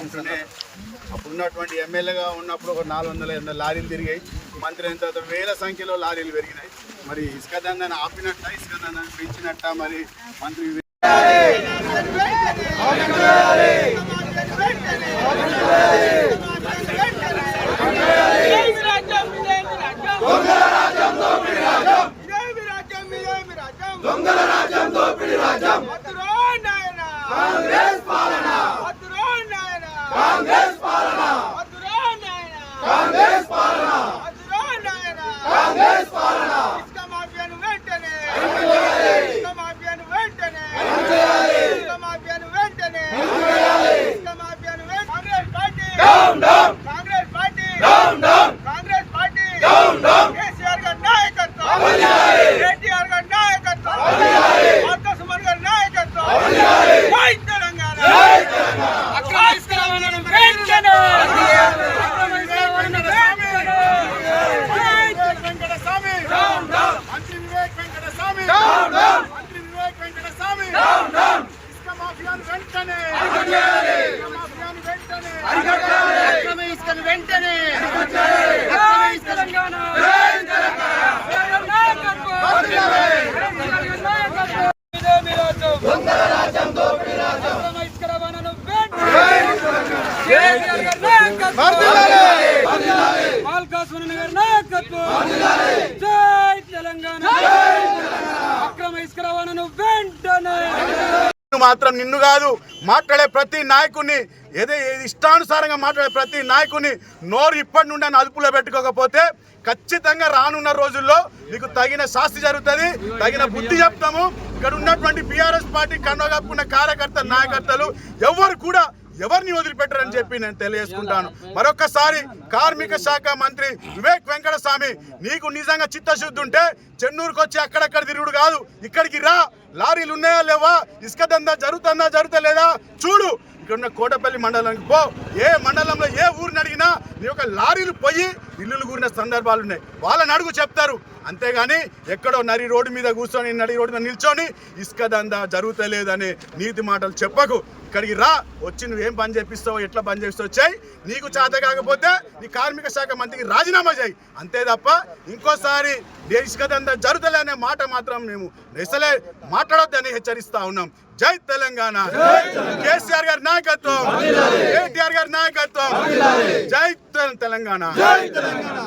అంటూనే అప్పుడు ఉన్నటువంటి ఎమ్మెల్యేగా ఉన్నప్పుడు ఒక నాలుగు వందల ఎనిమిది లారీలు తిరిగాయి. మంత్రి అయిన తర్వాత వేల సంఖ్యలో లారీలు పెరిగినాయి. మరి ఇసుక దందాన్ని ఆపినట్ట ఇసుక దందాన్ని పెంచినట్ట మరి మంత్రి దొంగల రాజ్యం దోపిడి రాజ్యం కాంగ్రెస్ పాలన కాంగ్రెస్ పాలన కాంగ్రెస్ పాలన down down Congress party down down Congress party down down KCR గారి నాయకత్వం అమలు చేయాలి. కేటీఆర్ గారి నాయకత్వం అమలు చేయాలి. మార్కా సుమన్ గారి నాయకత్వం అమలు చేయాలి. జై తెలంగాణ జై తెలంగాణ అక్రమిస్తున్నామని వెంటనే అక్రమిస్తున్నామని వెంటనే వివేక్ వెంకటస్వామి డౌన్ డౌన్ మంత్రి వివేక్ వెంకటస్వామి డౌన్ డౌన్ మంత్రి వివేక్ వెంకటస్వామి డౌన్ డౌన్ ఇసుక మాఫియాను వెంటనే అరికట్టాలి. ఇసుక మాఫియాను వెంటనే అరికట్టాలి. అక్రమ ఇసుకను వెంటనే జై తెలంగాణ జై తెలంగాణ వర్ధిల్లాలి. ఇదే మీ రాజ్యం దొంగల రాజ్యం దోపిడి రాజ్యం అక్రమ ఇసుక రవాణాను వెంటనే జై మాత్రం నిన్ను కాదు మాట్లాడే ప్రతి నాయకుడిని ఏదో ఇష్టానుసారంగా మాట్లాడే ప్రతి నాయకుని నోరు ఇప్పటి నుండి అదుపులో పెట్టుకోకపోతే ఖచ్చితంగా రానున్న రోజుల్లో నీకు తగిన శాస్తి జరుగుతుంది తగిన బుద్ధి చెప్తాము. ఇక్కడ ఉన్నటువంటి బీఆర్ఎస్ పార్టీ కన్నుగప్పుకున్న కార్యకర్త నాయకర్తలు ఎవరు కూడా ఎవరిని వదిలిపెట్టరని చెప్పి నేను తెలియజేసుకుంటాను. మరొకసారి కార్మిక శాఖ మంత్రి వివేక్ వెంకటస్వామి నీకు నిజంగా చిత్తశుద్ధి ఉంటే చెన్నూరుకు వచ్చి అక్కడక్కడ తిరుగుడు కాదు. ఇక్కడికి రా. లారీలు ఉన్నాయా లేవా? ఇసుక దందా జరుగుతుందా జరుగుతలేదా? చూడు. ఇక్కడ ఉన్న కోటపల్లి మండలానికి పో. ఏ మండలంలో ఏ ఊరిని అడిగినా నీ యొక్క లారీలు పోయి ఇల్లులు కూరిన సందర్భాలు ఉన్నాయి. వాళ్ళని అడుగు చెప్తారు. అంతేగాని ఎక్కడో నరి రోడ్డు మీద కూర్చొని నడి రోడ్డు మీద నిల్చొని ఇసుక దందా జరుగుతలేదని నీతి మాటలు చెప్పకు. ఇక్కడికి రా వచ్చి నువ్వేం పని చేపిస్తావో ఎట్లా పని చేస్తావు చేయి. నీకు చేత కాకపోతే నీ కార్మిక శాఖ మంత్రికి రాజీనామా చేయి అంతే తప్ప ఇంకోసారి ఇసుక దందా జరుగుతలే అనే మాట మాత్రం మేము నెసలే మాట్లాడొద్దని హెచ్చరిస్తా ఉన్నాం. జై తెలంగాణ. కేసీఆర్ గారి నాయకత్వం. కేటీఆర్ గారి నాయకత్వం. జై తెలంగాణ.